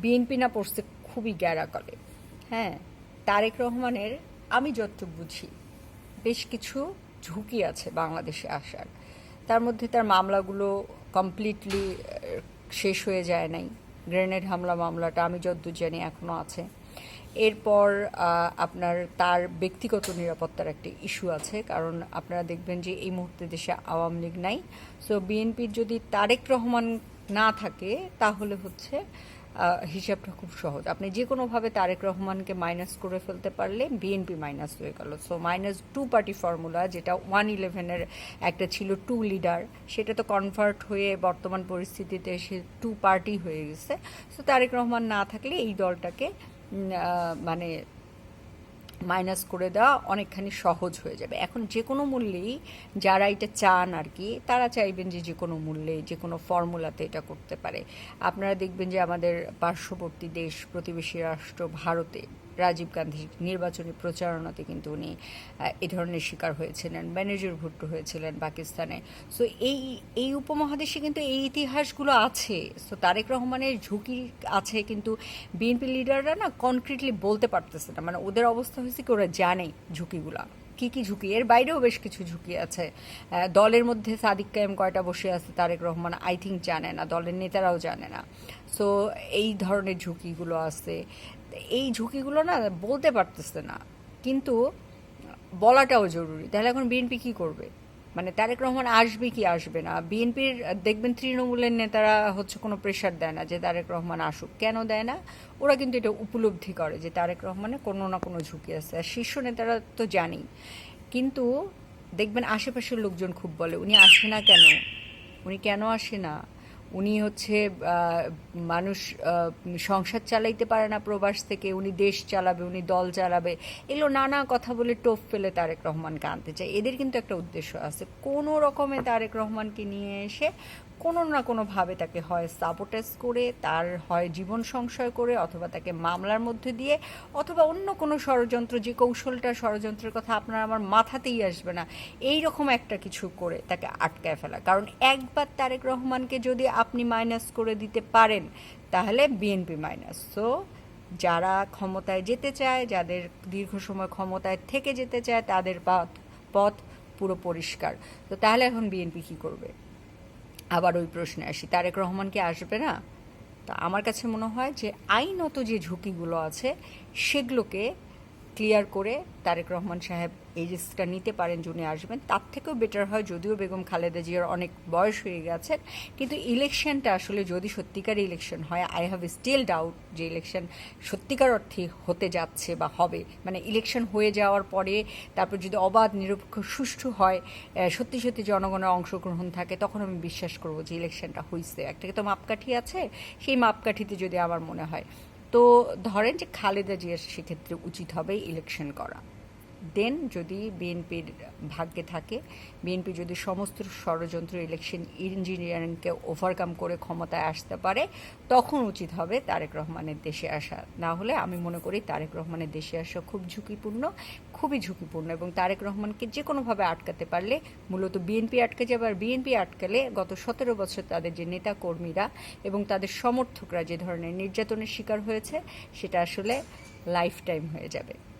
BNP না পড়ছে খুবই গ্যারাকলে হ্যাঁ তারেক রহমানের আমি যতটুকু বুঝি, বেশ কিছু ঝুঁকি আছে বাংলাদেশে আসার। তার মধ্যে তার মামলাগুলো কমপ্লিটলি শেষ হয়ে যায় নাই। গ্রেনেড হামলা মামলাটা আমি যতদূর জানি এখনও আছে। এরপর আপনার তার ব্যক্তিগত নিরাপত্তার একটি ইস্যু আছে, কারণ আপনারা দেখবেন যে এই মুহূর্তে দেশে আওয়ামী লীগ নাই। সো বিএনপির যদি তারেক রহমান না থাকে, তাহলে হচ্ছে হিসাবটা খুব সহজ। আপনি যে কোনোভাবে তারেক রহমানকে মাইনাস করে ফেলতে পারলে বিএনপি মাইনাস হয়ে গেল। So minus two party formula যেটা ওয়ান ইলেভেনের একটা ছিল টু লিডার সেটা তো কনভার্ট হয়ে বর্তমান পরিস্থিতিতে সে টু পার্টি হয়ে গেছে। সো তারেক রহমান না থাকলে এই দলটাকে মানে মাইনাস করে দেওয়া অনেকখানি সহজ হয়ে যাবে। এখন যে কোনো মূল্যেই যারা এটা চান আর কি, তারা চাইবেন যে যে কোনো মূল্যে যে কোনো ফর্মুলাতে এটা করতে পারে। আপনারা দেখবেন যে আমাদের পার্শ্ববর্তী দেশ, প্রতিবেশী রাষ্ট্র, ভারতে রাজীব গান্ধীর নির্বাচনী প্রচারণাতে কিন্তু উনি এ ধরনের শিকার হয়েছিলেন বেনজির ভুট্টো হয়েছিলেন পাকিস্তানে। সো এই এই উপমহাদেশে কিন্তু এই ইতিহাসগুলো আছে। সো তারেক রহমানের ঝুঁকি আছে কিন্তু বিএনপি লিডাররা না কনক্রিটলি বলতে পারতেছে না। মানে ওদের অবস্থা হয়েছে কি, ওরা জানে ঝুঁকিগুলা। কি কি ঝুঁকি? এর বাইরেও বেশ কিছু ঝুঁকি আছে। দলের মধ্যে সাদিক কায়েম কয়টা বসে আছে তারেক রহমান আই থিঙ্ক জানে না, দলের নেতারাও জানে না। সো এই ধরনের ঝুঁকিগুলো আছে। এই ঝুঁকিগুলো না বলতে পারতেছে না। কিন্তু বলাটাও জরুরি। তাহলে এখন বিএনপি কী করবে? মানে তারেক রহমান আসবে কি আসবে না? বিএনপির, দেখবেন তৃণমূলের নেতারা হচ্ছে কোনো প্রেশার দেয় না যে তারেক রহমান আসুক। কেন দেয় না? ওরা কিন্তু এটা উপলব্ধি করে যে তারেক রহমানের কোনো না কোনো ঝুঁকি আছে। আর শীর্ষ নেতারা তো জানি কিন্তু দেখবেন আশেপাশের লোকজন খুব বলে, উনি আসে না কেন? উনি কেন আসে না? উনি হচ্ছে মানুষ সংসার চালাইতে পারে না প্রবাস থেকে, উনি দেশ চালাবে, উনি দল চালাবে। এগুলো নানা কথা বলে টোপ ফেলে তারেক রহমানকে আনতে চায়। এদের কিন্তু একটা উদ্দেশ্য আছে। কোনো রকমে তারেক রহমানকে নিয়ে এসে কোনো না কোনোভাবে তাকে হয় সাবোটেজ করে, তার হয় জীবন সংশয় করে, অথবা তাকে মামলার মধ্যে দিয়ে, অথবা অন্য কোনো ষড়যন্ত্র, যে কৌশলটা ষড়যন্ত্রের কথা আপনার আমার মাথাতেই আসবে না এই রকম একটা কিছু করে তাকে আটকায় ফেলা। কারণ একবার তারেক রহমানকে যদি আপনি মাইনাস করে দিতে পারেন, তাহলে বিএনপি মাইনাস সো যারা ক্ষমতায় যেতে চায়, যাদের দীর্ঘ সময় ক্ষমতায় থেকে যেতে চায়, তাদের পথ পথ পুরো পরিষ্কার। তো তাহলে এখন বিএনপি কী করবে? আবার ওই প্রশ্নে আসি, তারেক রহমান কি আসবে না? তা আমার কাছে মনে হয় যে আইনত যে ঝুঁকিগুলো আছে, সেগুলোকে ক্লিয়ার করে তারেক রহমান সাহেব এই রিস্কটা নিতে পারেন যিনি আসবেন, তার থেকেও বেটার হয় যদিও বেগম খালেদা জিয়ার অনেক বয়স হয়ে গেছে। কিন্তু ইলেকশনটা আসলে যদি সত্যিকার ইলেকশন হয় আই হ্যাভ স্টিল ডাউট যে ইলেকশন সত্যিকার অর্থে হতে যাচ্ছে বা হবে। মানে ইলেকশন হয়ে যাওয়ার পরে তারপর যদি অবাধ, নিরপেক্ষ, সুষ্ঠু হয় সত্যি সত্যি জনগণের অংশগ্রহণ থাকে, তখন আমি বিশ্বাস করব যে ইলেকশনটা হয়েছে একটা তো মাপকাঠি আছে, সেই মাপকাঠিতে যদি আমার মনে হয়। তো ধরেন যে খালেদা জিয়ার সেক্ষেত্রে উচিত হবে ইলেকশন করা। দেন যদি বিএনপির ভাগ্যে থাকে। বিএনপি যদি সমস্ত ষড়যন্ত্র ইলেকশন ইঞ্জিনিয়ারিংকে ওভারকাম করে ক্ষমতায় আসতে পারে, তখন উচিত হবে তারেক রহমানের দেশে আসা। না হলে আমি মনে করি তারেক রহমানের দেশে আসা খুব ঝুঁকিপূর্ণ, খুবই ঝুঁকিপূর্ণ এবং তারেক রহমানকে যে কোনোভাবে আটকাতে পারলে, মূলত বিএনপি আটকে যাবে আর বিএনপি আটকালে গত সতেরো বছর তাদের যে নেতা কর্মীরা এবং তাদের সমর্থকরা যে ধরনের নির্যাতনের শিকার হয়েছে, সেটা আসলে লাইফ টাইম হয়ে যাবে।